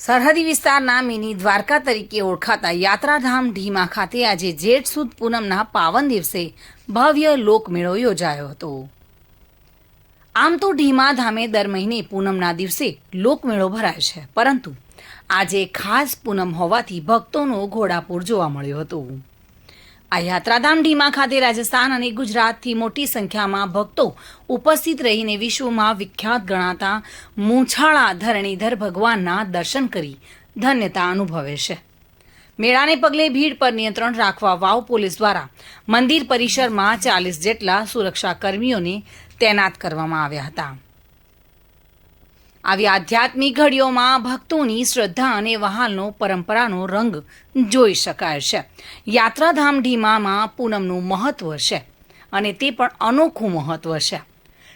સરહદી વિસ્તારના મિની દ્વારકા તરીકે ઓળખાતા યાત્રાધામ ઢીમા ખાતે આજે જેઠ સુદ પૂનમના પાવન દિવસે ભવ્ય લોકમેળો યોજાયો હતો. આમ તો ઢીમા ધામે દર મહિને પૂનમના દિવસે લોકમેળો ભરાય છે, પરંતુ આજે ખાસ પૂનમ હોવાથી ભક્તોનો ઘોડાપૂર જોવા મળ્યો હતો. આ યાત્રાધામ ઢીમા ખાતે રાજસ્થાન અને ગુજરાતથી મોટી સંખ્યામાં ભક્તો ઉપસ્થિત રહીને વિશ્વમાં વિખ્યાત ગણાતા મૂછાળા ધરણીધર ભગવાનના દર્શન કરી ધન્યતા અનુભવે છે. મેળાને પગલે ભીડ પર નિયંત્રણ રાખવા વાવ પોલીસ દ્વારા મંદિર પરિસરમાં ચાલીસ જેટલા સુરક્ષા કર્મીઓને તૈનાત કરવામાં આવ્યા હતા. આવી આધ્યાત્મિક ઘડીઓમાં ભક્તોની શ્રદ્ધા અને વહાલનો પરંપરાનો રંગ જોઈ શકાય છે. યાત્રાધામ ઢીમામાં પૂનમનું મહત્વ છે અને તે પણ અનોખું મહત્વ છે.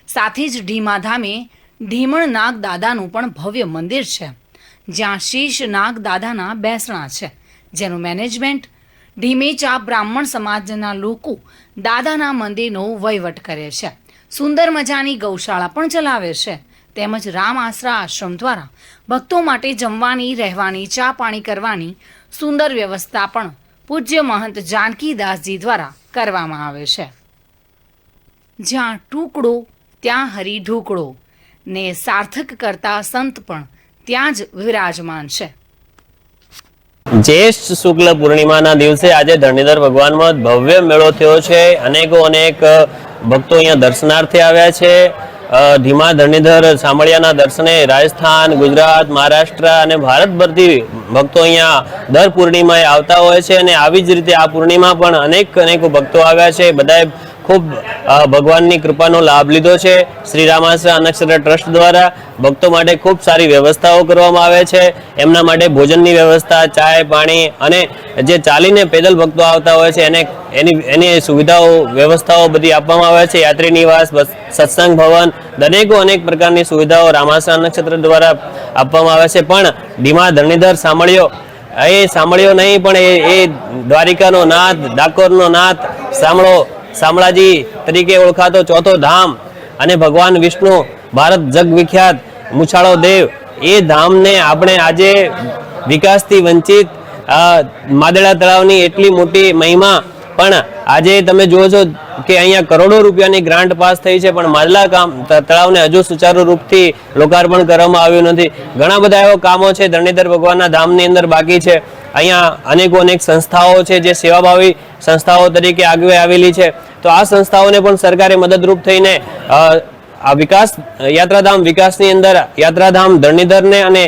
સાથે જ ઢીમા ધામે ઢીમણ નાગ દાદાનું પણ ભવ્ય મંદિર છે, જ્યાં શીશ નાગ દાદાના બેસણા છે. જેનું મેનેજમેન્ટ ઢીમેચા બ્રાહ્મણ સમાજના લોકો દાદાના મંદિરનો વહીવટ કરે છે. સુંદર મજાની ગૌશાળા પણ ચલાવે છે તેમજ રામ આશરા આશ્રમ દ્વારા ભક્તો માટે જમવાની, રહેવાની, ચા પાણી કરવાની સુંદર વ્યવસ્થા પણ પૂજ્ય મહંત જાનકીદાસજી દ્વારા કરવામાં આવે છે. જ્યાં ટુકડો, ત્યાં હરી ઢુકડો ને સાર્થક કરતા સંત પણ ત્યાં જ વિરાજમાન છે. જ્યેષ્ઠ શુક્લ પૂર્ણિમાના દિવસે આજે ધરણીધર ભગવાનમાં ભવ્ય મેળો થયો છે. અનેકો અનેક ભક્તો અહીંયા દર્શનાર્થે આવ્યા છે. ધીમા ધરણીધર સામળિયાના દર્શને રાજસ્થાન, ગુજરાત, મહારાષ્ટ્ર અને ભારતભરથી ભક્તો અહીંયા દર પૂર્ણિમાએ આવતા હોય છે અને આવી જ રીતે આ પૂર્ણિમા પણ અનેક અનેકો ભક્તો આવ્યા છે. બધાએ ખૂબ ભગવાનની કૃપાનો લાભ લીધો છે. શ્રી રામાશ્રય અનક્ષર ટ્રસ્ટ દ્વારા ભક્તો માટે ખૂબ સારી વ્યવસ્થાઓ કરવામાં આવે છે. એમના માટે ભોજનની વ્યવસ્થા, ચાય, પાણી અને જે ચાલીને પેદલ ભક્તો આવતા હોય છે, એને, એની એની સુવિધાઓ, વ્યવસ્થાઓ બધી આપવામાં આવે છે. યાત્રી નિવાસ સત્સંગ ભવન, દરેકો અનેક પ્રકારની સુવિધાઓ રામાશ્રય નક્ષત્ર દ્વારા આપવામાં આવે છે. પણ ધીમા ધરણીધર સાંભળ્યો. એ સાંભળ્યો નહીં, પણ એ એ દ્વારિકાનો નાથ, ડાકોરનો નાથ સાંભળો. શામળાજી તરીકે ઓળખાતો ચોથો ધામ અને ભગવાન વિષ્ણુ, ભારત જગ વિખ્યાત મુછાળો દેવ, એ ધામને આપણે આજે વિકાસથી વંચિત માદળા તળાવની એટલી મોટી મહિમા, પણ આજે તમે જુઓ છો કે અહીંયા કરોડો રૂપિયાની ગ્રાન્ટ પાસ થઈ છે, પણ માદલા કામ તળાવને હજુ સુચારુ રૂપથી લોકાર્પણ કરવામાં આવ્યું નથી. ઘણા બધા એવા કામો છે, ધરણીધર ભગવાનના ધામની અંદર બાકી છે. અહીંયા અનેકો અનેક સંસ્થાઓ છે જે સેવાભાવી સંસ્થાઓ તરીકે આગળ આવેલી છે. તો આ સંસ્થાઓને પણ સરકારે મદદરૂપ થઈને આ વિકાસ, યાત્રાધામ વિકાસની અંદર, યાત્રાધામ ધરણીધરને અને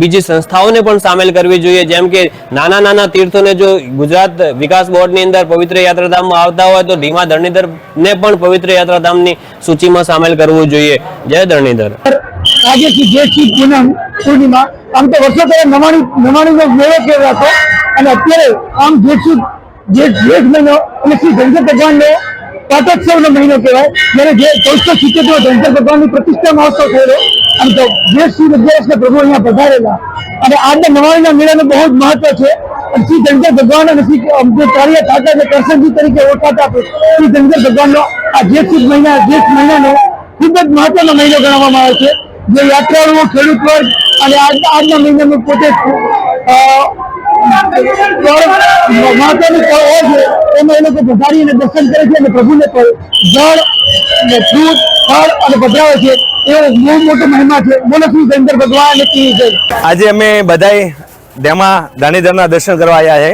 બીજી સંસ્થાઓને પણ સામેલ કરવી જોઈએ. જેમ કે નાના નાના તીર્થોને જો ગુજરાત વિકાસ બોર્ડની અંદર પવિત્ર યાત્રાધામમાં આવતા હોય તો ધીમા ધરણીધરને પણ પવિત્ર યાત્રાધામની સૂચિમાં સામેલ કરવું જોઈએ. જય ધરણીધર. આજે પૂનમ પૂર્ણિમા આમ તો વર્ષો પહેલા નવાણી નવાણી મેળો મેળો હતો અને અત્યારે આમ જેઠી જેઠ મહિનો અને શ્રી શંકર ભગવાનનો પાટોત્સવનો મહિનો કહેવાય, જ્યારે જે ચૌદસો સિત્તેર શંકર ભગવાનની પ્રતિષ્ઠા મહોત્સવ થયેલો અને તો જેઠ શ્રી અગિયારસ પ્રભુ અહીંયા પધારેલા. અને આજના નવાણીના મેળાનું બહુ જ મહત્વ છે. અને શ્રી શંકર ભગવાન અને શ્રી કાર્ય ઠાકર અને કરશનજી તરીકે ઓળખાતા શ્રી શંકર ભગવાનનો આ જેઠ સુદ મહિના, જેઠ મહિનાનો ખૂબ જ મહત્વનો મહિનો ગણવામાં આવે છે. જે યાત્રાળુઓ ખેડૂત વર્ગ અને આજ- આજના મહિનામાં પોતે મહત્વની હોય છે, એમાં એ લોકો અને દર્શન કરે છે અને પ્રભુને જળ અને ફ્રૂટ ફળ અને પધરાવે છે. એવો બહુ મોટો મહિમા છે. બોલો શું શંકર ભગવાન કી આજે અમે બધાય ડેમા દાણીધરના દર્શન કરવા આવ્યા છે.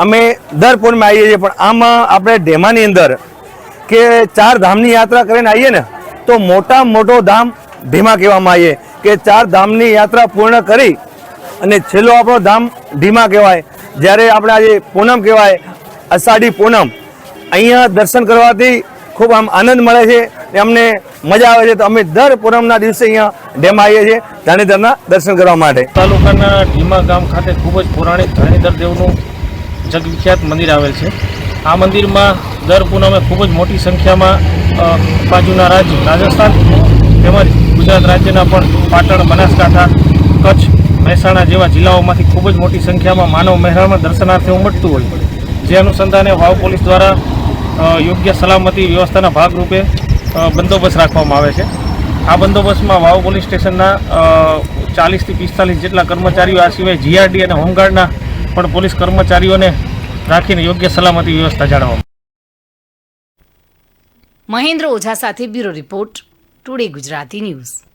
અમે દર પૂર્ણિમા આવીએ છીએ, પણ આમાં આપણે ઢેમાની અંદર કે ચાર ધામની યાત્રા કરીને આવીએ ને, તો મોટા મોટો ધામ ભીમા કહેવામાં આવીએ કે ચાર ધામની યાત્રા પૂર્ણ કરી અને છેલ્લો આપણો ધામ ઢીમા કહેવાય. જ્યારે આપણે આજે પૂનમ કહેવાય, અષાઢી પૂનમ, અહીંયા દર્શન કરવાથી ખૂબ આમ આનંદ મળે છે અમને મજા આવે છે. તો અમે દર પૂનમના દિવસે અહીંયા ડેમ આવીએ છીએ દાણીધરના દર્શન કરવા માટે. તાલુકાના ઢીમા ગામ ખાતે ખૂબ જ પૌરાણિક ધરણીધર દેવનું જગવિખ્યાત મંદિર આવેલ છે. આ મંદિરમાં દર પૂનમે ખૂબ જ મોટી સંખ્યામાં બાજુના રાજ્ય રાજસ્થાન તેમજ ગુજરાત રાજ્યના પણ પાટણ, બનાસકાંઠા, કચ્છ, મહેસાણા જેવા જિલ્લાઓમાંથી ખૂબ જ મોટી સંખ્યામાં માનવ મહેરામણ દર્શનાર્થે ઉમટતું હોય જે અનુસંધાને વાવ પોલીસ દ્વારા યોગ્ય સલામતી વ્યવસ્થાના ભાગરૂપે બંદોબસ્ત રાખવામાં આવે છે. આ બંદોબસ્તમાં વાવ પોલીસ સ્ટેશનના ચાલીસથી પિસ્તાલીસ જેટલા કર્મચારીઓ, આ સિવાય જીઆરડી અને હોમગાર્ડના પણ પોલીસ કર્મચારીઓને રાખીને યોગ્ય સલામતી વ્યવસ્થા જાળવવામાં મહેન્દ્ર ઓઝા સાથે bureau report. Today Gujarati news.